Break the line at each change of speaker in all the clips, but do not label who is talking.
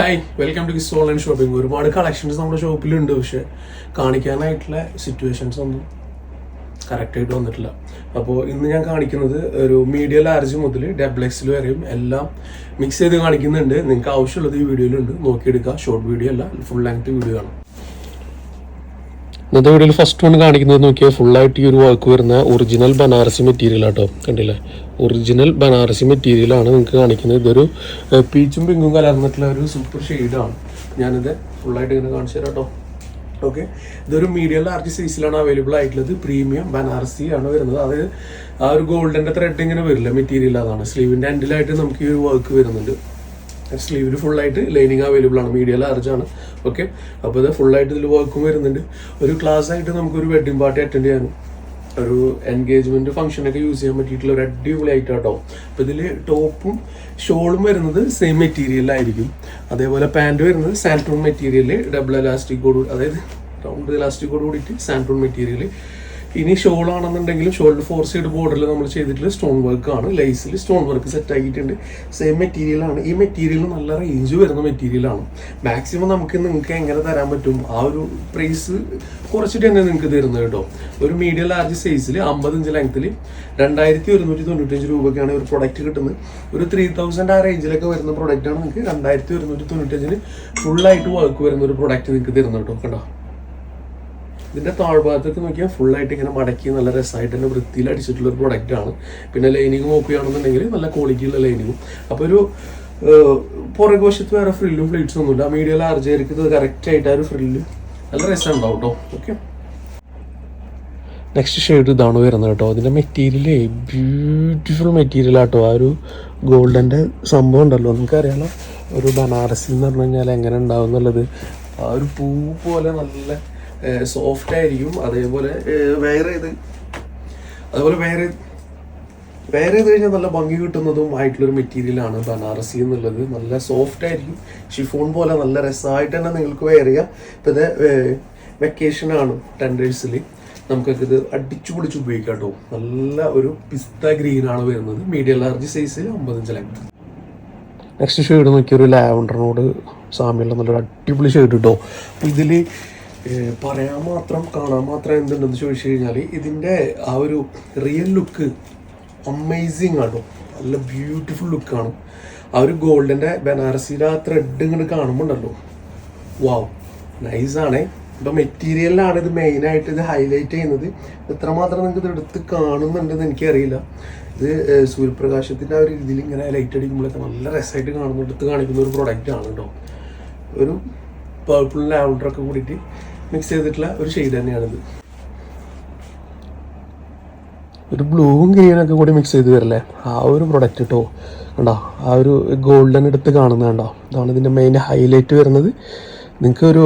Hi welcome to Kiss online shopping ഒരുപാട് collections നമ്മുടെ ഷോപ്പിലുണ്ട് പക്ഷെ കാണിക്കാനായിട്ടുള്ള സിറ്റുവേഷൻസ് ഒന്നും കറക്റ്റായിട്ട് വന്നിട്ടില്ല. അപ്പോൾ ഇന്ന് ഞാൻ കാണിക്കുന്നത് ഒരു മീഡിയ ലാർജ് മുതൽ ഡബിൾ വരെയും എല്ലാം മിക്സ് ചെയ്ത് കാണിക്കുന്നുണ്ട്. നിങ്ങൾക്ക് ആവശ്യമുള്ളത് ഈ വീഡിയോയിലുണ്ട് നോക്കിയെടുക്കുക. ഷോർട്ട് വീഡിയോ അല്ല ഫുൾ ലെങ്ത് വീഡിയോ ആണ്. ഇന്നത്തെ വീഡിയോയിൽ ഫസ്റ്റ് വൺ കാണിക്കുന്നത് നോക്കിയാൽ ഫുള്ളായിട്ട് ഈ ഒരു വർക്ക് വരുന്ന ഒറിജിനൽ ബനാറസി മെറ്റീരിയൽ ആട്ടോ. കണ്ടില്ലേ? ഒറിജിനൽ ബനാറസി മെറ്റീരിയൽ ആണ് നിങ്ങൾക്ക് കാണിക്കുന്നത്. ഇതൊരു പീച്ചും പിങ്കും കലർന്നിട്ടുള്ള ഒരു സൂപ്പർ ഷെയ്ഡാണ് ഞാനിത് ഫുള്ളായിട്ട് ഇങ്ങനെ കാണിച്ചു തരാം കേട്ടോ ഓക്കെ ഇതൊരു മീഡിയം ലാർജ് സൈസിലാണ് അവൈലബിൾ ആയിട്ടുള്ളത്. പ്രീമിയം ബനാറസി ആണ് വരുന്നത്. അത് ആ ഒരു ഗോൾഡന്റെ ത്രെഡ് ഇങ്ങനെ വരില്ല മെറ്റീരിയൽ അതാണ്. സ്ലീവിന്റെ എൻഡിലായിട്ട് നമുക്ക് ഈ ഒരു വർക്ക് വരുന്നുണ്ട്. സ്ലീവിൽ ഫുള്ളായിട്ട് ലൈനിങ് അവൈലബിൾ ആണ്. മീഡിയ ആണ്. ഓക്കെ അപ്പോൾ ഇത് ഫുള്ളായിട്ട് ഇതിൽ വർക്കും വരുന്നുണ്ട്. ഒരു ക്ലാസ് ആയിട്ട് നമുക്കൊരു വെഡിങ് പാർട്ടി അറ്റൻഡ് ചെയ്യാനും ഒരു എൻഗേജ്മെന്റ് ഫംഗ്ഷനൊക്കെ യൂസ് ചെയ്യാൻ പറ്റിയിട്ടുള്ള ഒരു അടിപൊളി ഐറ്റം കേട്ടോ അപ്പോൾ ഇതിൽ ടോപ്പും ഷോളും വരുന്നത് സെയിം മെറ്റീരിയലായിരിക്കും അതേപോലെ പാന്റ് വരുന്നത് സാൻട്രോൺ മെറ്റീരിയൽ ഡബിൾ എലാസ്റ്റിക്കോട് അതായത് റൗണ്ട് എലാസ്റ്റിക്കോട് കൂടിയിട്ട് സാൻട്രോൺ മെറ്റീരിയൽ ഇനി ഷോൾ ആണെന്നുണ്ടെങ്കിലും ഷോൾഡർ ഫോർ സൈഡ് ബോർഡറിൽ നമ്മൾ ചെയ്തിട്ടുള്ള സ്റ്റോൺ വർക്ക് ആണ്. ലൈസിൽ സ്റ്റോൺ വർക്ക് സെറ്റ് ആക്കിയിട്ടുണ്ട്. സെയിം മെറ്റീരിയൽ ആണ്. ഈ മെറ്റീരിയൽ നല്ല റേഞ്ച് വരുന്ന മെറ്റീരിയൽ ആണ്. മാക്സിമം നമുക്ക് നിങ്ങൾക്ക് എങ്ങനെ തരാൻ പറ്റും? ആ ഒരു പ്രൈസ് കുറച്ചിട്ട് തന്നെ നിങ്ങൾക്ക് തരുന്നത് കേട്ടോ. ഒരു മീഡിയം ലാർജ് സൈസിൽ അമ്പത് ഇഞ്ച് ലെങ്ത്തിൽ രണ്ടായിരത്തി ഒരുന്നൂറ്റി തൊണ്ണൂറ്റഞ്ച് രൂപയ്ക്കാണ് ഒരു പ്രൊഡക്റ്റ് കിട്ടുന്നത്. ഒരു ത്രീ തൗസൻഡ് ആ റേഞ്ചിലൊക്കെ വരുന്ന പ്രൊഡക്റ്റാണ് നിങ്ങൾക്ക് രണ്ടായിരത്തി ഒരുന്നൂറ്റി തൊണ്ണൂറ്റഞ്ചിന് ഫുള്ളായിട്ട് വർക്ക് വരുന്ന ഒരു പ്രൊഡക്റ്റ് നിങ്ങൾക്ക് തരുന്നത് കേട്ടോ കണ്ടോ? ഇതിന്റെ താഴ്ഭാഗത്തേക്ക് നോക്കിയാൽ ഫുൾ ആയിട്ട് ഇങ്ങനെ മടക്കി നല്ല രസമായിട്ട് തന്നെ വൃത്തിയിൽ അടിച്ചിട്ടുള്ള ഒരു പ്രൊഡക്റ്റ് ആണ്. പിന്നെ ലൈനിങ് നോക്കുകയാണെന്നുണ്ടെങ്കിൽ നല്ല ക്വാളിറ്റിയുള്ള ലൈനിങ്ങും അപ്പോൾ ഒരു പുറകു വശത്ത് വേറെ ഫ്രില്ലും ഫ്ലീറ്റ്സും ഒന്നുമില്ല. മീഡിയ ലാർജ് ആയിരിക്കും. ഇത് കറക്റ്റ് ആയിട്ട് ആ ഒരു ഫ്രില്ല് നല്ല രസം ഉണ്ടാവും കേട്ടോ ഓക്കെ നെക്സ്റ്റ് ഷെയ്ഡ് ഇതാണ് വരുന്നത് കേട്ടോ അതിന്റെ മെറ്റീരിയലേ ബ്യൂട്ടിഫുൾ മെറ്റീരിയൽ ആട്ടോ. ആ ഒരു ഗോൾഡന്റെ സംഭവം ഉണ്ടല്ലോ. നമുക്കറിയാലോ ഒരു ബനാറസിൽ എന്ന് പറഞ്ഞു കഴിഞ്ഞാൽ എങ്ങനെ ഉണ്ടാവും എന്നുള്ളത്. ആ ഒരു പൂ പോലെ നല്ല സോഫ്റ്റ് ആയിരിക്കും. അതേപോലെ വെയർ ഇത് അതുപോലെ വേറെ വേറെ ചെയ്ത് കഴിഞ്ഞാൽ നല്ല ഭംഗി കിട്ടുന്നതും ആയിട്ടുള്ളൊരു മെറ്റീരിയലാണ് ബനാറസി എന്നുള്ളത്. നല്ല സോഫ്റ്റ് ആയിരിക്കും. ഷിഫോൺ പോലെ നല്ല രസമായിട്ട് തന്നെ നിങ്ങൾക്ക് വെയർ ചെയ്യാം. ഇപ്പം ഇത് വെക്കേഷനാണ് ടെൻ ഡേയ്സിൽ നമുക്കൊക്കെ ഇത് അടിച്ചു പൊളിച്ച് ഉപയോഗിക്കാം കേട്ടോ നല്ല ഒരു പിസ്ത ഗ്രീൻ ആണ് വരുന്നത്. മീഡിയം ലാർജ് സൈസിൽ അമ്പത്തഞ്ച് ലെങ്ത് നെക്സ്റ്റ് ഷെയ്ഡ് നോക്കിയൊരു ലാവൻഡറിനോട് സാമ്യമുള്ള നല്ലൊരു അടിപൊളി ഷെയ്ഡ് കേട്ടോ ഇതിൽ പറയാൻ മാത്രം കാണാൻ മാത്രം എന്തുണ്ടെന്ന് ചോദിച്ചു കഴിഞ്ഞാൽ ഇതിന്റെ ആ ഒരു റിയൽ ലുക്ക് അമേസിങ് ആണ് നല്ല ബ്യൂട്ടിഫുൾ ലുക്കാണ് ആ ഒരു ഗോൾഡിന്റെ ബനാറസിയുടെ ആ ത്രെഡ് ഇങ്ങോട്ട് കാണുമ്പോണ്ടല്ലോ. വാവ് നൈസാണേ ഇപ്പം മെറ്റീരിയലിലാണ് ഇത് മെയിനായിട്ട് ഇത് ഹൈലൈറ്റ് ചെയ്യുന്നത്. എത്രമാത്രം നിങ്ങൾക്ക് ഇത് എടുത്ത് കാണുന്നുണ്ടെന്ന് എനിക്കറിയില്ല. ഇത് സൂര്യപ്രകാശത്തിന്റെ ആ ഒരു രീതിയിൽ ഇങ്ങനെ ലൈറ്റ് അടിക്കുമ്പോഴൊക്കെ നല്ല രസമായിട്ട് കാണുന്നു എടുത്ത് കാണിക്കുന്ന ഒരു പ്രൊഡക്റ്റ് ആണ് കേട്ടോ ഒരു പേർപ്പിൾ ലാവണ്ടറൊക്കെ കൂടിയിട്ട് മിക്സ് ചെയ്തിട്ടുള്ള ഒരു ഷെയ്ഡ് തന്നെയാണിത്. ഒരു ബ്ലൂവും ഗ്രീനൊക്കെ കൂടി മിക്സ് ചെയ്ത് വരില്ലേ? ആ ഒരു പ്രൊഡക്റ്റ് കേട്ടോ കണ്ടോ? ആ ഒരു ഗോൾഡൻ എടുത്ത് കാണുന്നത് കണ്ടോ? ഇതാണ് ഇതിന്റെ മെയിൻ ഹൈലൈറ്റ് വരുന്നത്. നിങ്ങൾക്ക് ഒരു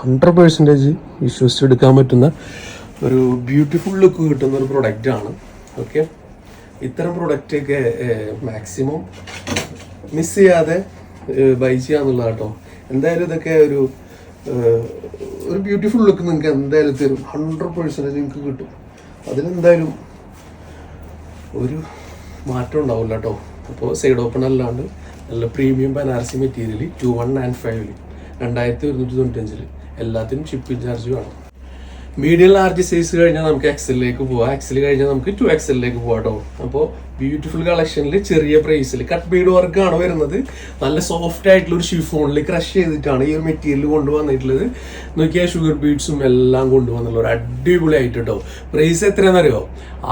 ഹൺഡ്രഡ് പേഴ്സന്റേജ് വിശ്വസിച്ചെടുക്കാൻ പറ്റുന്ന ഒരു ബ്യൂട്ടിഫുൾ ലുക്ക് കിട്ടുന്ന ഒരു പ്രൊഡക്റ്റ് ആണ്. ഓക്കെ ഇത്തരം പ്രൊഡക്റ്റൊക്കെ മാക്സിമം മിസ് ചെയ്യാതെ ബൈ കേട്ടോ എന്തായാലും ഇതൊക്കെ ഒരു ഒരു ബ്യൂട്ടിഫുൾ ലുക്ക് നിങ്ങൾക്ക് എന്തായാലും തരും. ഹൺഡ്രഡ് പേഴ്സന്റേജ് നിങ്ങൾക്ക് കിട്ടും. അതിലെന്തായാലും ഒരു മാറ്റം ഉണ്ടാവില്ല കേട്ടോ അപ്പോൾ സൈഡ് ഓപ്പൺ അല്ലാണ്ട് നല്ല premium Banarasi material two one nine ഫൈവിൽ രണ്ടായിരത്തി ഒരുന്നൂറ്റി തൊണ്ണൂറ്റഞ്ചിൽ എല്ലാത്തിനും ഷിപ്പിംഗ് ചാർജ് വേണം. മീഡിയം ലാർജ് സൈസ് കഴിഞ്ഞാൽ നമുക്ക് എക്സലിലേക്ക് പോവാം. എക്സൽ കഴിഞ്ഞാൽ നമുക്ക് ടു എക്സലിലേക്ക് പോവാം കേട്ടോ അപ്പോൾ ബ്യൂട്ടിഫുൾ കളക്ഷനിൽ ചെറിയ പ്രൈസിൽ കട്ട് ബീഡ് വർക്കാണ് വരുന്നത്. നല്ല സോഫ്റ്റ് ആയിട്ടുള്ള ഒരു ഷിഫോണിൽ ക്രഷ് ചെയ്തിട്ടാണ് ഈ ഒരു മെറ്റീരിയൽ കൊണ്ടുവന്നിട്ടുള്ളത്. നോക്കിയാൽ ഷുഗർ ബീഡ്സും എല്ലാം കൊണ്ടുവന്നുള്ള ഒരു അടിപൊളി ആയിട്ട് കേട്ടോ പ്രൈസ് എത്രയാണെന്നറിയോ?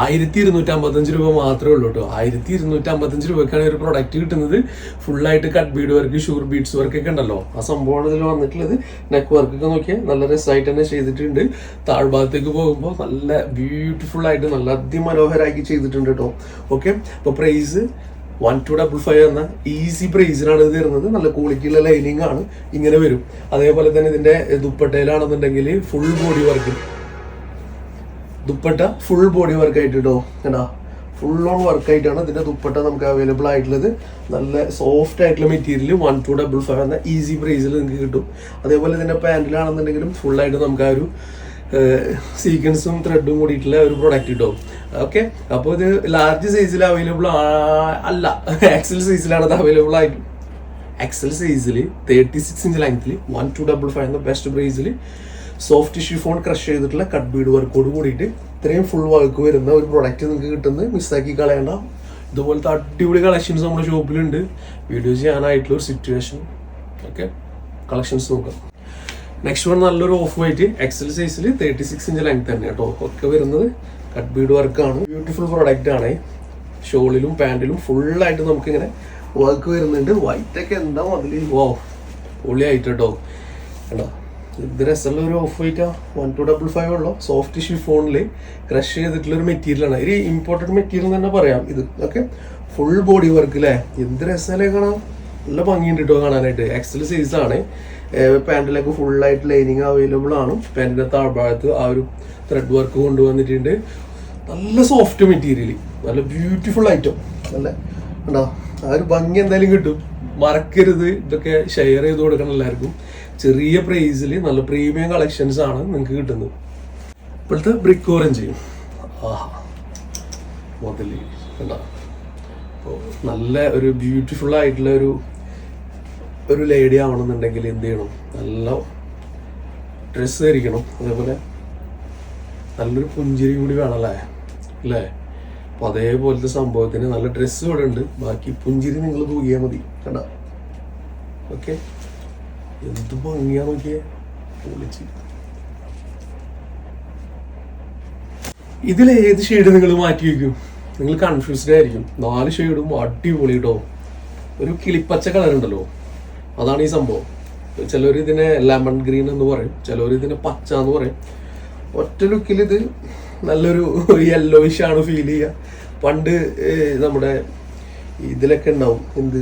ആയിരത്തി ഇരുന്നൂറ്റി അമ്പത്തഞ്ച് രൂപ മാത്രമേ ഉള്ളൂ കേട്ടോ ആയിരത്തി ഇരുന്നൂറ്റി അമ്പത്തഞ്ച് രൂപയ്ക്കാണ് ഒരു പ്രൊഡക്റ്റ് കിട്ടുന്നത്. ഫുള്ളായിട്ട് cut bead work sugar beads work ഒക്കെ ഉണ്ടല്ലോ. ആ സംഭവം ഇതിൽ വന്നിട്ടുള്ളത്. നെക്ക് വർക്ക് ഒക്കെ നോക്കിയാൽ നല്ല രസമായിട്ട് തന്നെ ചെയ്തിട്ടുണ്ട്. താഴ്ഭാഗത്തേക്ക് പോകുമ്പോൾ നല്ല ബ്യൂട്ടിഫുൾ ആയിട്ട് നല്ല അതിമനോഹരമാക്കി ചെയ്തിട്ടുണ്ട് കേട്ടോ ഓക്കെ അപ്പോൾ price one two double five എന്ന ഈസി പ്രൈസിനാണ് ഇത് തരുന്നത്. നല്ല ക്വാളിറ്റിയുള്ള ലൈനിങ് ആണ് ഇങ്ങനെ വരും. അതേപോലെ തന്നെ ഇതിന്റെ ദുപ്പട്ടയിലാണെന്നുണ്ടെങ്കിൽ full body work dupatta full body work ആയിട്ട് കേട്ടോ കണ്ടാ ഫുൾ ഓൺ വർക്കായിട്ടാണ് ഇതിന്റെ ദുപ്പട്ട നമുക്ക് അവൈലബിൾ ആയിട്ടുള്ളത്. നല്ല സോഫ്റ്റ് ആയിട്ടുള്ള material one two double five എന്ന ഈസി പ്രൈസിൽ നിങ്ങൾക്ക് കിട്ടും. അതേപോലെ ഇതിന്റെ പാന്റിലാണെന്നുണ്ടെങ്കിലും ഫുൾ ആയിട്ട് നമുക്ക് ആ ഒരു സീക്വൻസും ത്രെഡും കൂടിയിട്ടുള്ള ഒരു പ്രൊഡക്റ്റ് കിട്ടും ഓക്കെ അപ്പോൾ ഇത് ലാർജ് സൈസിൽ അവൈലബിൾ അല്ല. എക്സൽ സൈസിലാണ് അത് അവൈലബിൾ ആയിട്ട് എക്സൽ സൈസിൽ തേർട്ടി സിക്സ് ഇഞ്ച് ലെങ്ത്തിൽ വൺ ടു ഡബിൾ ഫൈവ് എന്ന ബെസ്റ്റ് പ്രൈസിൽ സോഫ്റ്റ് ഷിഫോൺ ക്രഷ് ചെയ്തിട്ടുള്ള കട്ട് ബീഡ് വർക്കോട് കൂടിയിട്ട് ഇത്രയും ഫുൾ വർക്ക് വരുന്ന ഒരു പ്രൊഡക്റ്റ് നിങ്ങൾക്ക് കിട്ടുന്നത് മിസ്സാക്കി കളയണ്ട. ഇതുപോലത്തെ അടിപൊളി കളക്ഷൻസ് നമ്മുടെ ഷോപ്പിലുണ്ട് വീഡിയോ ചെയ്യാനായിട്ടുള്ള ഒരു സിറ്റുവേഷൻ ഓക്കെ കളക്ഷൻസ് നോക്കാം. നെക്സ്റ്റ് വൺ നല്ലൊരു ഓഫ് വൈറ്റ് എക്സൽ സൈസിൽ തേർട്ടി സിക്സ് ഇഞ്ച് ലെങ്ത് തന്നെ കേട്ടോ ഒക്കെ വരുന്നത് കട്ട് ബീഡ് വർക്കാണ് ബ്യൂട്ടിഫുൾ പ്രൊഡക്റ്റ് ആണ്. ഷോളിലും പാന്റിലും ഫുള്ളായിട്ട് നമുക്കിങ്ങനെ വർക്ക് വരുന്നുണ്ട്. വൈറ്റ് ഒക്കെ എന്താ അതിൽ വോ പൊളിയായിട്ട് കേട്ടോ കേട്ടോ ഇത് രസമുള്ള ഒരു ഓഫ് വൈറ്റാ വൺ ടു ഡബിൾ ഫൈവ് ഉള്ള. സോഫ്റ്റ് ഷിഫോണിൽ ക്രഷ് ചെയ്തിട്ടുള്ള ഒരു മെറ്റീരിയലാണ് ഒരു ഇമ്പോർട്ടന്റ് മെറ്റീരിയൽ തന്നെ പറയാം ഇത്. ഓക്കെ ഫുൾ ബോഡി വർക്ക് അല്ലേ എന്ത് രസമല്ലേ കാണാം നല്ല ഭംഗിയുണ്ട് കേട്ടോ കാണാനായിട്ട്. എക്സൽ സൈസ് ആണ്. പാന്റിലൊക്കെ ഫുള്ളായിട്ട് ലൈനിങ് അവൈലബിൾ ആണ്. പാന്റിന്റെ താഴ്ഭാഗത്ത് ആ ഒരു ത്രെഡ് വർക്ക് കൊണ്ടുവന്നിട്ടുണ്ട്. നല്ല സോഫ്റ്റ് മെറ്റീരിയൽ നല്ല ബ്യൂട്ടിഫുൾ ഐറ്റം നല്ല ഉണ്ടോ ആ ഒരു ഭംഗി എന്തായാലും കിട്ടും. മറക്കരുത്. ഇതൊക്കെ ഷെയർ ചെയ്ത് കൊടുക്കണം എല്ലാവർക്കും. ചെറിയ പ്രൈസിൽ നല്ല പ്രീമിയം കളക്ഷൻസ് ആണ് നിങ്ങൾക്ക് കിട്ടുന്നത്. ഇപ്പോഴത്തെ ബ്രിക്ക് ഓറഞ്ച് ആഹാ. മുതൽ. കണ്ടോ? നല്ല ഒരു ബ്യൂട്ടിഫുൾ ആയിട്ടുള്ള ഒരു ഒരു ലേഡി ആവണമെന്നുണ്ടെങ്കിൽ എന്ത് ചെയ്യണം? നല്ല ഡ്രസ്സ് ധരിക്കണം. അതേപോലെ നല്ലൊരു പുഞ്ചിരി കൂടി വേണമല്ലേ അല്ലേ? അപ്പൊ അതേപോലത്തെ സംഭവത്തിന് നല്ല ഡ്രസ്സ് ഇവിടെ ഉണ്ട്. ബാക്കി പുഞ്ചിരി നിങ്ങൾ തൂകിയാൽ മതി. കണ്ട? ഓക്കെ എന്ത് ഭംഗിയാ നോക്കിയേ? പൊളിച്ച്. ഇതിൽ ഏത് ഷെയ്ഡ് നിങ്ങൾ മാറ്റി വയ്ക്കും? നിങ്ങൾ കൺഫ്യൂസ്ഡ് ആയിരിക്കും നാല് ഷെയ്ഡും അടിപൊളി കേട്ടോ ഒരു കിളിപ്പച്ച കളർ ഉണ്ടല്ലോ അതാണ് ഈ സംഭവം. ചിലർ ഇതിനെ ലെമൺ ഗ്രീൻ എന്ന് പറയും. ചിലർ ഇതിനെ പച്ച എന്ന് പറയും. ഒറ്റ ലുക്കിൽ ഇത് നല്ലൊരു യെല്ലോയിഷ് ആണ് ഫീൽ ചെയ്യുക. പണ്ട് നമ്മുടെ ഇതിലൊക്കെ ഉണ്ടാവും. എന്ത്?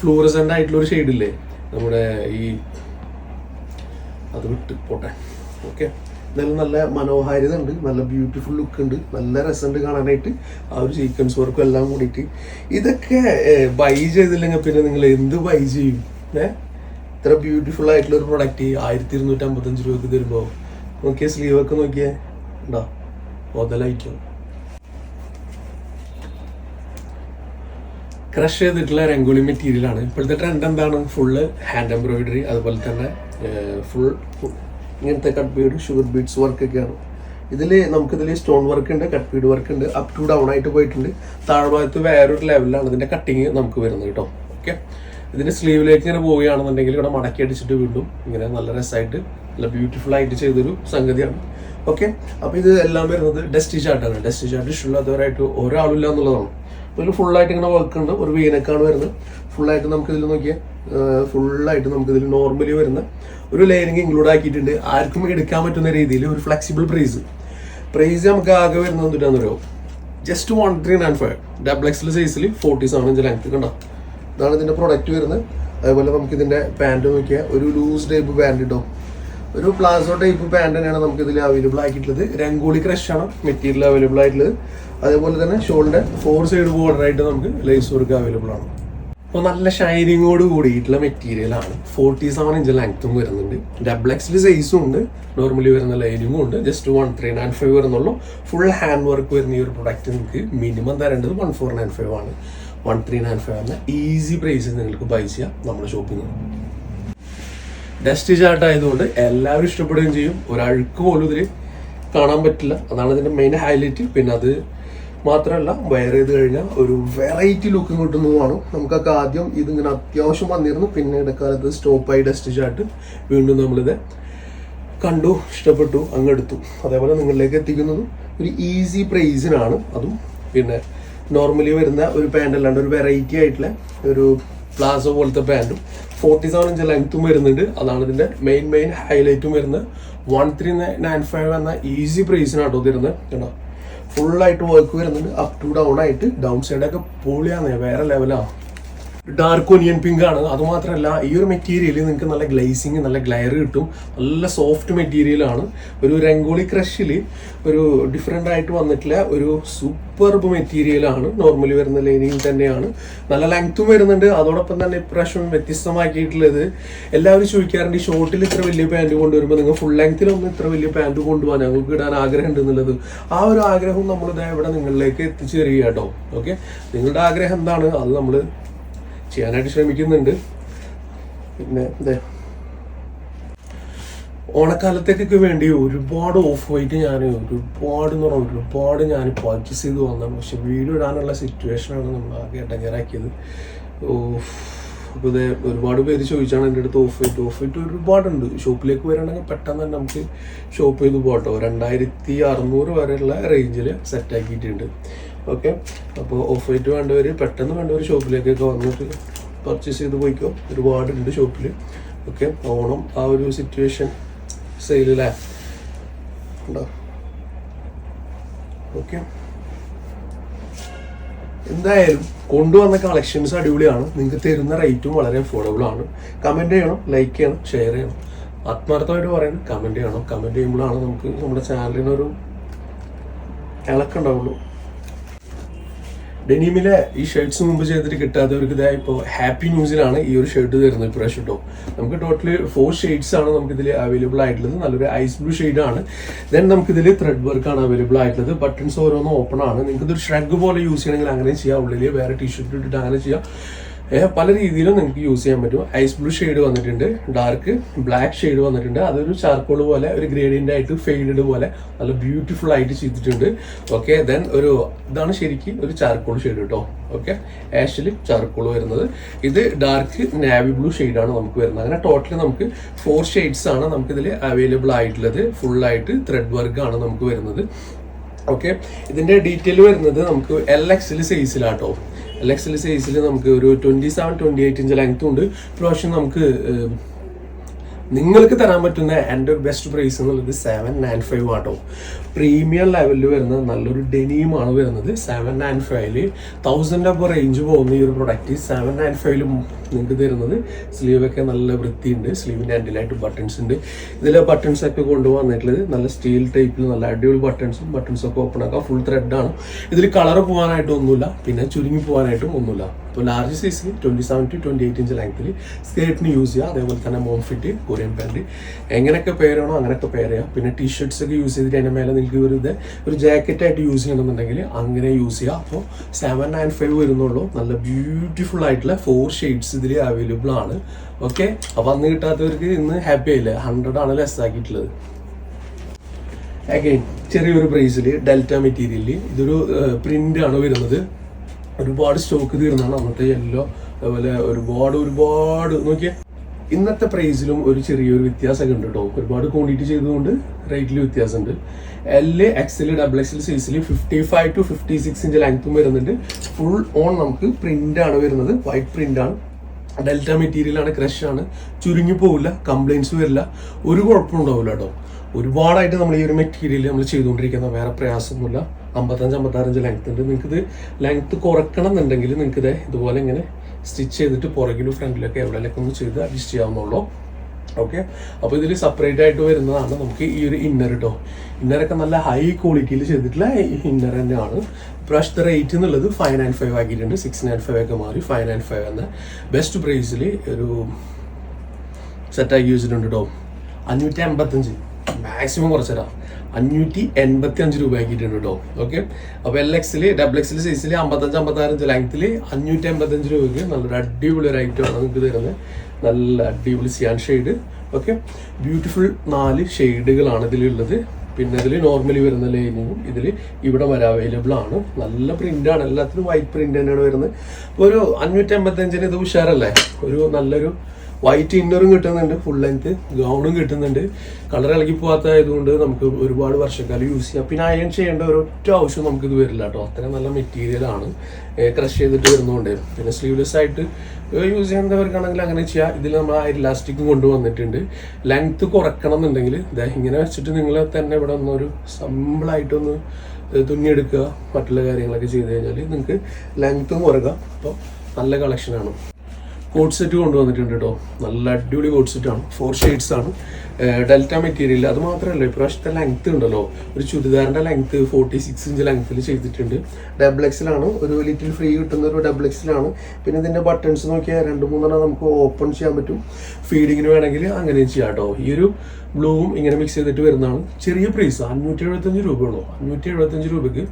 ഫ്ലൂറസെന്റ് ആയിട്ടുള്ള ഒരു ഷെയ്ഡില്ലേ നമ്മുടെ ഈ അത് വിട്ട് പോട്ടെ. ഓക്കെ. എന്തായാലും നല്ല മനോഹാരിത ഉണ്ട് നല്ല ബ്യൂട്ടിഫുൾ ലുക്ക് ഉണ്ട് നല്ല രസമുണ്ട് കാണാനായിട്ട്. ആ ഒരു സീക്വൻസ് വർക്കും എല്ലാം കൂടിയിട്ട്. ഇതൊക്കെ ബൈ ചെയ്തില്ലെങ്കിൽ പിന്നെ നിങ്ങൾ എന്ത് ബൈ ചെയ്യും? ഏ? ഇത്ര ബ്യൂട്ടിഫുൾ ആയിട്ടുള്ള ഒരു പ്രൊഡക്റ്റ് ആയിരത്തി ഇരുന്നൂറ്റി അമ്പത്തഞ്ച് രൂപക്ക് തരുമ്പോൾ നോക്കിയ സ്ലീവ് ഒക്കെ നോക്കിയേ. ഉണ്ടോ? മുതലായിട്ടോ ക്രഷ് ചെയ്തിട്ടുള്ള രംഗോളി മെറ്റീരിയലാണ് ഇപ്പോഴത്തെ ട്രെൻഡ് എന്താണ്? ഫുള്ള് ഹാൻഡ് എംബ്രോയിഡറി അതുപോലെ തന്നെ ഫുൾ ഇങ്ങനത്തെ cut bead sugar beads work ഒക്കെയാണ്. ഇതിൽ നമുക്കിതിൽ സ്റ്റോൺ വർക്ക് ഉണ്ട് കട്ട് ബീഡ് വർക്ക് ഉണ്ട് അപ് ടു ഡൗൺ ആയിട്ട് പോയിട്ടുണ്ട്. താഴ്ഭാഗത്ത് വേറൊരു ലെവലിലാണ് ഇതിന്റെ കട്ടിങ് നമുക്ക് വരുന്നത് കേട്ടോ. ഓക്കെ ഇതിന്റെ സ്ലീവിലേക്ക് ഇങ്ങനെ പോവുകയാണെന്നുണ്ടെങ്കിൽ ഇവിടെ മടക്കി അടിച്ചിട്ട് വീണ്ടും ഇങ്ങനെ നല്ല രസമായിട്ട് നല്ല ബ്യൂട്ടിഫുൾ ആയിട്ട് ചെയ്തൊരു സംഗതിയാണ്. ഓക്കെ അപ്പോൾ ഇത് എല്ലാം വരുന്നത് ഡസ്റ്റി ചാർട്ടാണ് ഡസ്റ്റി ചാർട്ട് ഇഷ്ടമില്ലാത്തവരായിട്ട് ഒരാളില്ല എന്നുള്ളതാണ്. ഒരു ഫുള്ളായിട്ട് ഇങ്ങനെ വർക്ക് ഉണ്ട്. ഒരു വീനക്കാണ് വരുന്നത്. ഫുള്ളായിട്ട് നമുക്ക് ഇതിൽ നോക്കിയാൽ ഫുള്ളായിട്ട് നമുക്ക് ഇതിൽ നോർമലി വരുന്ന ഒരു ലെയറിങ് ഇൻക്ലൂഡ് ആക്കിയിട്ടുണ്ട്. ആർക്കും എടുക്കാൻ പറ്റുന്ന രീതിയിൽ ഒരു ഫ്ലെക്സിബിൾ പ്രൈസ് പ്രൈസ് നമുക്ക് ആകെ വരുന്നത് എന്തിട്ടാന്ന് പറയുമോ just one three nine five double XL സൈസിൽ ഫോർട്ടി സെവൻ ഇഞ്ച് ലെങ്ത് കണ്ടോ? ഇതാണ് ഇതിന്റെ പ്രൊഡക്റ്റ് വരുന്നത്. അതുപോലെ നമുക്ക് ഇതിന്റെ പാന്റ് നോക്കിയാൽ ഒരു ലൂസ് ടൈപ്പ് പാന്റ് കിട്ടും ഒരു പ്ലാസോ ടൈപ്പ് പാന്റ് തന്നെയാണ് നമുക്ക് ഇതിൽ അവൈലബിൾ ആക്കിയിട്ടുള്ളത്. രംഗോളി ക്രഷ് ആണ് മെറ്റീരിയൽ അവൈലബിൾ ആയിട്ടുള്ളത്. അതേപോലെ തന്നെ ഷോൾഡർ ഫോർ സൈഡ് ബോർഡർ ആയിട്ട് നമുക്ക് ലൈസ് വർക്ക് അവൈലബിൾ ആണ്. അപ്പോൾ നല്ല ഷൈനിങ്ങോട് കൂടിയിട്ടുള്ള മെറ്റീരിയൽ ആണ്. ഫോർട്ടി സെവൻ ഇഞ്ച് ലെങ്ത്തും വരുന്നുണ്ട്. ഡബിൾ എക്സിൽ സൈസും ഉണ്ട്. നോർമലി വരുന്ന ലൈനിങ്ങും ഉണ്ട്. Just one three nine five വരുന്നുള്ളൂ. ഫുൾ ഹാൻഡ് വർക്ക് വരുന്ന ഈ ഒരു പ്രൊഡക്റ്റ് നിങ്ങൾക്ക് മിനിമം തരേണ്ടത് വൺ ഫോർ നയൻ ഫൈവ് ആണ്. വൺ ത്രീ നയൻ ഫൈവ് എന്ന ഈസി പ്രൈസിൽ നിങ്ങൾക്ക് ബൈ ചെയ്യാം നമ്മുടെ ഷോപ്പിൽ നിന്ന് ഡസ്റ്റ് ചാർട്ട് ആയതുകൊണ്ട് എല്ലാവരും ഇഷ്ടപ്പെടുകയും ചെയ്യും. ഒരഴുക്ക് പോലും ഇതിൽ കാണാൻ പറ്റില്ല. അതാണ് ഇതിന്റെ മെയിൻ ഹൈലൈറ്റ് പിന്നെ അത് മാത്രമല്ല വയർ ചെയ്ത് കഴിഞ്ഞാൽ ഒരു വെറൈറ്റി ലുക്ക് കിട്ടുന്നതുമാണ് നമുക്കൊക്കെ ആദ്യം ഇതിങ്ങനെ അത്യാവശ്യം വന്നിരുന്നു. പിന്നെ ഇടക്കാലത്ത് സ്റ്റോപ്പായി ഡസ്റ്റ് ചാട്ട് വീണ്ടും നമ്മളിത് കണ്ടു ഇഷ്ടപ്പെട്ടു അങ്ങ് എടുത്തു അതേപോലെ നിങ്ങളിലേക്ക് എത്തിക്കുന്നതും ഒരു ഈസി പ്രൈസിനാണ് അതും പിന്നെ നോർമലി വരുന്ന ഒരു പാന്റ് അല്ലാണ്ട് ഒരു വെറൈറ്റി ആയിട്ടുള്ള ഒരു പ്ലാസോ പോലത്തെ പാന്റും ഫോർട്ടി സെവൻ ഇഞ്ച് ലെങ്ത്തും വരുന്നുണ്ട്. അതാണ് ഇതിന്റെ മെയിൻ മെയിൻ ഹൈലൈറ്റും വരുന്നത്. വൺ ത്രീ നയൻ ഫൈവ് എന്ന ഈസി പ്രൈസിനാട്ടോ തരുന്നത്. കേട്ടോ ഫുള്ളായിട്ട് വർക്ക് വരുന്നുണ്ട്. അപ് ടു ഡൗൺ ആയിട്ട് ഡൗൺ സൈഡൊക്കെ പൊളിയാണ് വേറെ ലെവലാണ് ഡാർക്ക് ഒനിയൻ പിങ്ക് ആണ്. അതുമാത്രമല്ല ഈ ഒരു മെറ്റീരിയൽ നിങ്ങൾക്ക് നല്ല ഗ്ലേസിങ് നല്ല ഗ്ലയർ കിട്ടും. നല്ല സോഫ്റ്റ് മെറ്റീരിയലാണ് ഒരു രംഗോളി ക്രഷിൽ ഒരു ഡിഫറെന്റ് ആയിട്ട് വന്നിട്ടില്ല. ഒരു സൂപ്പർബ് മെറ്റീരിയലാണ് നോർമലി വരുന്ന ലൈനിങ് തന്നെയാണ്. നല്ല ലെങ്ത്തും വരുന്നുണ്ട്. അതോടൊപ്പം തന്നെ ഇപ്രാവശ്യം വ്യത്യസ്തമാക്കിയിട്ടുള്ളത് എല്ലാവരും ചോദിക്കാറുണ്ട് ഈ ഷോർട്ടിൽ ഇത്ര വലിയ പാന്റ് കൊണ്ടുവരുമ്പോൾ നിങ്ങൾ ഫുൾ ലെങ്ത്തിലൊന്നും ഇത്ര വലിയ പാന്റ് കൊണ്ടുപോകാൻ ഞങ്ങൾക്ക് ഇടാൻ ആഗ്രഹം ഉണ്ട് എന്നുള്ളത് ആ ഒരു ആഗ്രഹം നമ്മൾ ഇവിടെ നിങ്ങളിലേക്ക് എത്തിച്ചു തരിക കേട്ടോ ഓക്കെ നിങ്ങളുടെ ആഗ്രഹം എന്താണ്? അത് നമ്മൾ ചെയ്യാനായിട്ട് ശ്രമിക്കുന്നുണ്ട്. പിന്നെ അതെ ഓണക്കാലത്തേക്കൊക്കെ വേണ്ടി ഒരുപാട് ഓഫ് വൈറ്റ് ഞാൻ ഒരുപാട് എന്ന് പറഞ്ഞാൽ ഒരുപാട് ഞാൻ പർച്ചേസ് ചെയ്ത് വന്നതാണ്. പക്ഷെ വീഡിയോ ഇടാനുള്ള സിറ്റുവേഷനാണ് നമ്മൾ ആകെ ഇടങ്ങേറാക്കിയത്. ഓ അപ്പോൾ ഇത് ഒരുപാട് പേര് ചോദിച്ചാണ് എന്റെ അടുത്ത് ഓഫ് വൈറ്റ് ഓഫ് വൈറ്റ് ഒരുപാടുണ്ട്. ഷോപ്പിലേക്ക് വരണമെങ്കിൽ പെട്ടെന്ന് തന്നെ നമുക്ക് ഷോപ്പ് ചെയ്ത് പോകട്ടോ രണ്ടായിരത്തി അറുന്നൂറ് വരെയുള്ള റേഞ്ചിൽ സെറ്റ് ആക്കിയിട്ടുണ്ട്. ഓക്കെ. അപ്പോൾ ഓഫ് വൈറ്റ് വേണ്ടവർ പെട്ടെന്ന് വേണ്ടവർ ഷോപ്പിലേക്കൊക്കെ വന്നിട്ട് പർച്ചേസ് ചെയ്ത് പോയിക്കോ. ഒരുപാടുണ്ട് ഷോപ്പിൽ ഓക്കെ. ഓണം ആ ഒരു സിറ്റുവേഷൻ സെയിലല്ലേ ഉണ്ടോ? ഓക്കെ. എന്തായാലും കൊണ്ടുവന്ന കളക്ഷൻസ് അടിപൊളിയാണ്. നിങ്ങൾക്ക് തരുന്ന റേറ്റും വളരെ അഫോർഡബിൾ ആണ്. കമന്റ് ചെയ്യണം ലൈക്ക് ചെയ്യണം ഷെയർ ചെയ്യണം. ആത്മാർത്ഥമായിട്ട് പറയണം കമന്റ് ചെയ്യണം. കമന്റ് ചെയ്യുമ്പോഴാണ് നമുക്ക് നമ്മുടെ ചാനലിനൊരു ഇളക്കം ഉണ്ടാവുള്ളൂ. ഡെനീമിലെ ഈ ഷർട്ട്സ് മുമ്പ് ചെയ്തിട്ട് കിട്ടാത്തവർക്ക് ഇതായി ഇപ്പോൾ ഹാപ്പി ന്യൂസിലാണ് ഈ ഒരു ഷർട്ട് തരുന്നത് ഇപ്രാവശ്യം കേട്ടോ നമുക്ക് ടോട്ടലി ഫോർ ഷെയ്ഡ്സ് ആണ് നമുക്ക് ഇതിൽ അവൈലബിൾ ആയിട്ടുള്ളത്. നല്ലൊരു ഐസ് ബ്ലൂ ഷെയ്ഡ് ആണ്. ദെൻ നമുക്ക് ഇതിൽ ത്രെഡ് വർക്ക് ആണ് അവൈലബിൾ ആയിട്ടുള്ളത്. ബട്ടൺസ് ഓരോന്നും ഓപ്പൺ ആണ്. നിങ്ങൾക്ക് ഇതൊരു ഷ്രഗ് പോലെ യൂസ് ചെയ്യണമെങ്കിൽ അങ്ങനെ ചെയ്യാം. ഉള്ളിൽ വേറെ ടീഷർട്ട് ഇട്ടിട്ട് അങ്ങനെ ചെയ്യാം. പല രീതിയിലും നിങ്ങൾക്ക് യൂസ് ചെയ്യാൻ പറ്റും. ഐസ് ബ്ലൂ ഷെയ്ഡ് വന്നിട്ടുണ്ട് ഡാർക്ക് ബ്ലാക്ക് ഷെയ്ഡ് വന്നിട്ടുണ്ട്. അതൊരു ചാർക്കോൾ പോലെ ഒരു ഗ്രേഡിയന്റ് ആയിട്ട് ഫെയ്ഡഡ് പോലെ നല്ല ബ്യൂട്ടിഫുൾ ആയിട്ട് ചെയ്തിട്ടുണ്ട്. ഓക്കെ ദെൻ ഒരു ഇതാണ് ശരിക്കും ഒരു ചാർക്കോൾ ഷെയ്ഡ് കേട്ടോ ഓക്കെ ആഷിൽ ചാർക്കോൾ വരുന്നത്. ഇത് ഡാർക്ക് നാവി ബ്ലൂ ആണ് നമുക്ക് വരുന്നത്. അങ്ങനെ ടോട്ടലി നമുക്ക് ഫോർ ഷെയ്ഡ്സ് ആണ് നമുക്ക് ഇതിൽ അവൈലബിൾ ആയിട്ടുള്ളത്. ഫുൾ ആയിട്ട് ത്രെഡ് വർക്ക് ആണ് നമുക്ക് വരുന്നത്. ഓക്കെ ഇതിന്റെ ഡീറ്റെയിൽ വരുന്നത് നമുക്ക് എൽ എക്സിൽ സൈസിലാട്ടോ എൽ എക്സിൽ സൈസിൽ നമുക്ക് ഒരു twenty seven twenty eight inch ലെങ്ത്തും ഉണ്ട്. പ്രാവശ്യം നമുക്ക് നിങ്ങൾക്ക് തരാൻ പറ്റുന്ന ഒരു ബെസ്റ്റ് പ്രൈസ് എന്നുള്ളത് സെവൻ നയൻ ഫൈവ് ആട്ടോ. പ്രീമിയം ലെവലിൽ വരുന്ന നല്ലൊരു ഡെനിയുമാണ് വരുന്നത്. സെവൻ നയൻ ഫൈവിൽ തൗസൻഡ് അപ്പോൾ റേഞ്ച് പോകുന്ന ഈ ഒരു പ്രൊഡക്റ്റ് സെവൻ നയൻ ഫൈവിൽ നിങ്ങൾക്ക് തരുന്നത്. സ്ലീവൊക്കെ നല്ല വൃത്തിയുണ്ട്. സ്ലീവിന്റെ എൻഡിലായിട്ട് ബട്ടൺസ് ഉണ്ട്. ഇതിലെ ബട്ടൺസ് ഒക്കെ കൊണ്ടുവന്നിട്ടുള്ളത് നല്ല സ്റ്റീൽ ടൈപ്പിൽ നല്ല അടിപൊളി ബട്ടൺസും ബട്ടൺസ് ഒക്കെ ഓപ്പൺ ആക്കാം. ഫുൾ ത്രെഡാണ് ഇതിൽ കളർ പോകാനായിട്ടും ഒന്നുമില്ല പിന്നെ ചുരുങ്ങി പോകാനായിട്ടും ഒന്നുമില്ല. അപ്പോൾ ലാർജ് സൈസിൽ twenty seven to twenty eight inch ലെങ്ത്തിൽ സ്കേർട്ടിന് യൂസ് ചെയ്യുക അതേപോലെ തന്നെ മോം ഫിറ്റ് കൊറിയൻ പാന്റ് എങ്ങനെയൊക്കെ പേരാണോ അങ്ങനെയൊക്കെ പേര് ചെയ്യാം. പിന്നെ ടീഷർട്ട്സ് ഒക്കെ യൂസ് ചെയ്തിട്ട് അതിന്റെ മേലെ നിങ്ങൾക്ക് വെറുതെ ഒരു ജാക്കറ്റായിട്ട് യൂസ് ചെയ്യണമെന്നുണ്ടെങ്കിൽ അങ്ങനെ യൂസ് ചെയ്യുക അപ്പോൾ സെവൻ നയൻ ഫൈവ് വരുന്നുള്ളൂ. നല്ല ബ്യൂട്ടിഫുൾ ആയിട്ടുള്ള ഫോർ ഷെയ്ഡ്സ് ഇതിൽ അവൈലബിൾ ആണ്. ഓക്കെ അപ്പോൾ അന്ന് കിട്ടാത്തവർക്ക് ഇന്ന് ഹാപ്പി ആയില്ലേ? ഹൺഡ്രഡ് ആണ് ലെസ് ആക്കിയിട്ടുള്ളത് അഗൈൻ ചെറിയൊരു പ്രൈസിൽ ഡെൽറ്റ മെറ്റീരിയലിൽ ഇതൊരു പ്രിന്റ് ആണ് വരുന്നത്. ഒരുപാട് സ്റ്റോക്ക് തീർന്നാണ് അന്നത്തെ യെല്ലോ അതുപോലെ ഒരുപാട് ഒരുപാട്. നോക്കിയേ. ഇന്നത്തെ പ്രൈസിലും ഒരു ചെറിയൊരു വ്യത്യാസമൊക്കെ ഉണ്ട് കേട്ടോ ഒരുപാട് ക്വാണ്ടിറ്റി ചെയ്തുകൊണ്ട് റേറ്റിൽ വ്യത്യാസമുണ്ട്. എൽ എക്സൽ ഡബിൾ എക്സൽ സൈസിൽ fifty five to fifty six inch ലെങ്ത്തും വരുന്നുണ്ട്. ഫുൾ ഓൺ നമുക്ക് പ്രിന്റ് ആണ് വരുന്നത്. വൈറ്റ് പ്രിന്റ് ആണ്. ഡെൽറ്റ മെറ്റീരിയൽ ആണ് ക്രഷ് ആണ്. ചുരുങ്ങി പോവില്ല കംപ്ലയിൻസ് വരില്ല. ഒരു കുഴപ്പമുണ്ടാവില്ല കേട്ടോ ഒരുപാടായിട്ട് നമ്മൾ ഈ ഒരു മെറ്റീരിയൽ നമ്മൾ ചെയ്തുകൊണ്ടിരിക്കുന്ന വേറെ പ്രയാസമൊന്നുമില്ല. അമ്പത്തഞ്ച് അമ്പത്താറഞ്ച് ലെങ്ത് ഉണ്ട്. നിങ്ങൾക്ക് ഇത് ലെങ്ത് കുറക്കണം എന്നുണ്ടെങ്കിൽ നിങ്ങൾക്ക് ഇത് ഇതുപോലെ ഇങ്ങനെ സ്റ്റിച്ച് ചെയ്തിട്ട് പുറകിലും ഫ്രണ്ടിലൊക്കെ എവിടെയൊക്കെ ഒന്ന് ചെയ്ത് അഡ്ജസ്റ്റ് ചെയ്യാവുന്നുള്ളൂ ഓക്കെ അപ്പോൾ ഇതിൽ സെപ്പറേറ്റ് ആയിട്ട് വരുന്നതാണ് നമുക്ക് ഈ ഒരു ഇന്നർ കേട്ടോ ഇന്നറൊക്കെ നല്ല ഹൈ ക്വാളിറ്റിയിൽ ചെയ്തിട്ടുള്ള ഇന്നർ തന്നെയാണ്. ഇപ്രാവശ്യത്തെ റേറ്റ് എന്നുള്ളത് ഫൈവ് നയൻ ഫൈവ് ആക്കിയിട്ടുണ്ട്. സിക്സ് നയൻ ഫൈവ് ഒക്കെ മാറി ഫൈവ് നയൻ ഫൈവ് എന്ന ബെസ്റ്റ് പ്രൈസിൽ ഒരു സെറ്റാക്കി വെച്ചിട്ടുണ്ട് കേട്ടോ അഞ്ഞൂറ്റി അമ്പത്തഞ്ച്. മാക്സിമം കുറച്ചുതരാം അഞ്ഞൂറ്റി എൺപത്തി അഞ്ച് രൂപ ആക്കിയിട്ടുണ്ട് കേട്ടോ ഓക്കെ അപ്പോൾ എൽ എക്സിൽ ഡബിൾ എക്സിൽ സൈസിൽ അമ്പത്തഞ്ച് അമ്പത്താറഞ്ച് ലെങ്ത്തിൽ അഞ്ഞൂറ്റി അമ്പത്തഞ്ച് രൂപയ്ക്ക് നല്ലൊരു അടിപൊളി ഒരു ഐറ്റമാണ് നമുക്ക് തരുന്നത്. നല്ല അടിപൊളി സിയാൻ ഷെയ്ഡ് ഓക്കെ ബ്യൂട്ടിഫുൾ നാല് ഷെയ്ഡുകളാണ് ഇതിലുള്ളത്. പിന്നെ ഇതിൽ നോർമലി വരുന്ന ലൈനിങ്ങും ഇതിൽ ഇവിടെ വരെ അവൈലബിൾ ആണ്. നല്ല പ്രിന്റ് ആണ്. എല്ലാത്തിനും വൈറ്റ് പ്രിന്റ് തന്നെയാണ് വരുന്നത്. ഒരു അഞ്ഞൂറ്റി അമ്പത്തഞ്ചിന് ഇത് ഉഷാറല്ലേ? ഒരു നല്ലൊരു വൈറ്റ് ഇന്നറും കിട്ടുന്നുണ്ട് ഫുൾ ലെങ്ത് ഗൗണും കിട്ടുന്നുണ്ട്. കളർ ഇളകി പോകാത്തതുകൊണ്ട് നമുക്ക് ഒരുപാട് വർഷക്കാലം യൂസ് ചെയ്യാം. പിന്നെ അയൺ ചെയ്യേണ്ട ഒരൊറ്റ ആവശ്യം നമുക്കിത് വരില്ല കേട്ടോ. അത്രയും നല്ല മെറ്റീരിയൽ ആണ്. ക്രഷ് ചെയ്തിട്ട് വരുന്നതുകൊണ്ട് പിന്നെ സ്ലീവ്ലെസ് ആയിട്ട് യൂസ് ചെയ്യുന്നവർക്കാണെങ്കിൽ അങ്ങനെ ചെയ്യാം. ഇതിൽ നമ്മൾ ആ ഇലാസ്റ്റിക്കും കൊണ്ടുവന്നിട്ടുണ്ട് ലെങ്ത് കുറക്കണം എന്നുണ്ടെങ്കിൽ ഇങ്ങനെ വെച്ചിട്ട് നിങ്ങൾ തന്നെ ഇവിടെ ഒന്നൊരു സിമ്പിളായിട്ടൊന്ന് തുന്നിയെടുക്കുക. മറ്റുള്ള കാര്യങ്ങളൊക്കെ ചെയ്ത് കഴിഞ്ഞാൽ നിങ്ങൾക്ക് ലെങ്ത്തും കുറക്കുക അപ്പോൾ നല്ല കളക്ഷനാണ് കോട്ട് സെറ്റ് കൊണ്ടുവന്നിട്ടുണ്ട് കേട്ടോ. നല്ല അടിപൊളി കോട്ട് സെറ്റാണ് ഫോർ ഷെയ്ഡ്സ് ആണ്. ഡെൽറ്റ മെറ്റീരിയൽ അത് മാത്രമല്ല ഇപ്രാവശ്യത്തെ ലെങ്ത് ഉണ്ടല്ലോ. ഒരു ചുരിദാറിന്റെ ലെങ്ത് ഫോർട്ടി സിക്സ് ഇഞ്ച് ലെങ്ത്തിൽ ചെയ്തിട്ടുണ്ട് ഡബിൾ എക്സിലാണ് ഒരു ലിറ്റിൽ ഫ്രീ കിട്ടുന്ന ഒരു ഡബിൾ എക്സിലാണ് പിന്നെ ഇതിന്റെ ബട്ടൺസ് നോക്കിയാൽ രണ്ട് മൂന്നെണ്ണം നമുക്ക് ഓപ്പൺ ചെയ്യാൻ പറ്റും. ഫീഡിങ്ങിന് വേണമെങ്കിൽ അങ്ങനെയും ചെയ്യാം കേട്ടോ. ഈ ഒരു ബ്ലൂവും ഇങ്ങനെ മിക്സ് ചെയ്തിട്ട് വരുന്നതാണ്. ചെറിയ പ്രൈസ് അഞ്ഞൂറ്റി എഴുപത്തഞ്ച് രൂപയുള്ളൂ അഞ്ഞൂറ്റി എഴുപത്തഞ്ച് രൂപയ്ക്ക്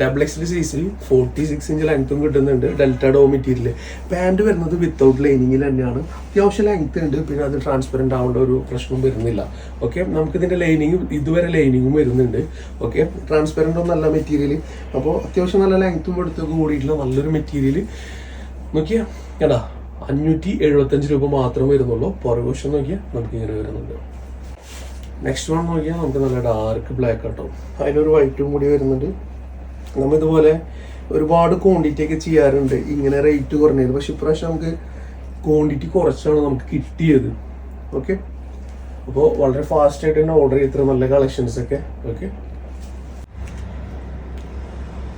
ഡബിൾ എക്സിൽ സൈസിൽ ഫോർട്ടി സിക്സ് ഇഞ്ച് ലെങ്ത്തും കിട്ടുന്നുണ്ട്. ഡെൽറ്റ ഡോ മെറ്റീരിയൽ പാന്റ് വരുന്നത് വിത്തൗട്ട് ലൈനിങ്ങിൽ തന്നെയാണ്. അത്യാവശ്യം ലെങ്ത് ഉണ്ട്. പിന്നെ അത് ട്രാൻസ്പെറന്റ് ആവേണ്ട ഒരു പ്രശ്നം വരുന്നില്ല. ഓക്കെ നമുക്കിതിന്റെ ലൈനിങ്ങും ഇതുവരെ ലൈനിങ്ങും വരുന്നുണ്ട്. ഓക്കെ ട്രാൻസ്പെറന്റ് ഒന്നല്ല മെറ്റീരിയൽ അപ്പോൾ അത്യാവശ്യം നല്ല ലെങ്ത്തും എടുത്തൊക്കെ കൂടിയിട്ടുള്ള നല്ലൊരു മെറ്റീരിയൽ നോക്കിയാ. കേട്ടാ അഞ്ഞൂറ്റി എഴുപത്തഞ്ച് രൂപ മാത്രം വരുന്നുള്ളൂ. പുറകുവശം നോക്കിയാൽ നമുക്ക് ഇങ്ങനെ വരുന്നുണ്ട്. നെക്സ്റ്റ് വൺ നോക്കിയാൽ നമുക്ക് നല്ല ഡാർക്ക് ബ്ലാക്ക് കേട്ടോ അതിലൊരു വൈറ്റും കൂടി വരുന്നുണ്ട്. നമ്മൾ ഇതുപോലെ ഒരുപാട് ക്വാണ്ടിറ്റി ഒക്കെ ചെയ്യാറുണ്ട്. ഇങ്ങനെ റേറ്റ് കുറഞ്ഞത് പക്ഷെ ഇപ്രാവശ്യം നമുക്ക് ക്വാണ്ടിറ്റി കുറച്ചാണ് നമുക്ക് കിട്ടിയത്. ഓക്കെ അപ്പോൾ വളരെ ഫാസ്റ്റ് ആയിട്ട് തന്നെ ഓർഡർ ചെയ്ത് നല്ല കളക്ഷൻസ് ഒക്കെ. ഓക്കെ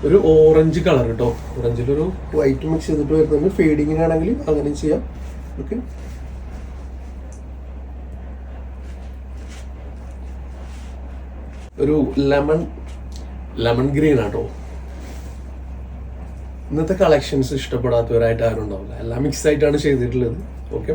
ഒരു ഓറഞ്ച് കളർ കേട്ടോ ഓറഞ്ചിലൊരു വൈറ്റ് മിക്സ് ചെയ്തിട്ട് വരുന്നുണ്ട്. ഫേഡിങ്ങിനാണെങ്കിൽ അങ്ങനെ ചെയ്യാം. ഓക്കെ ഒരു ലെമൺ ലെമൺ ഗ്രീൻ ആട്ടോ. ഇന്നത്തെ കളക്ഷൻസ് ഇഷ്ടപ്പെടാത്തവരായിട്ട് ആരും ഉണ്ടാവില്ല. എല്ലാം മിക്സ് ആയിട്ടാണ് ചെയ്തിട്ടുള്ളത്. ഓക്കെ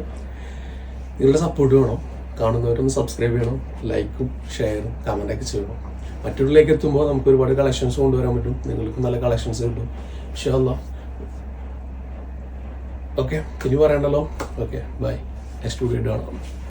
നിങ്ങളുടെ സപ്പോർട്ട് വേണം. കാണുന്നവരൊന്ന് സബ്സ്ക്രൈബ് ചെയ്യണം. ലൈക്കും ഷെയറും കമന്റൊക്കെ ചെയ്യണം. മറ്റുള്ളവരിലേക്ക് എത്തുമ്പോൾ നമുക്ക് ഒരുപാട് കളക്ഷൻസ് കൊണ്ടുവരാൻ പറ്റും. നിങ്ങൾക്ക് നല്ല കളക്ഷൻസ് കിട്ടും. പക്ഷേ അല്ല ഓക്കെ ഇനി പറയണ്ടല്ലോ? ഓക്കെ ബൈ നെക്സ്റ്റ് വീഡിയോ കാണാം.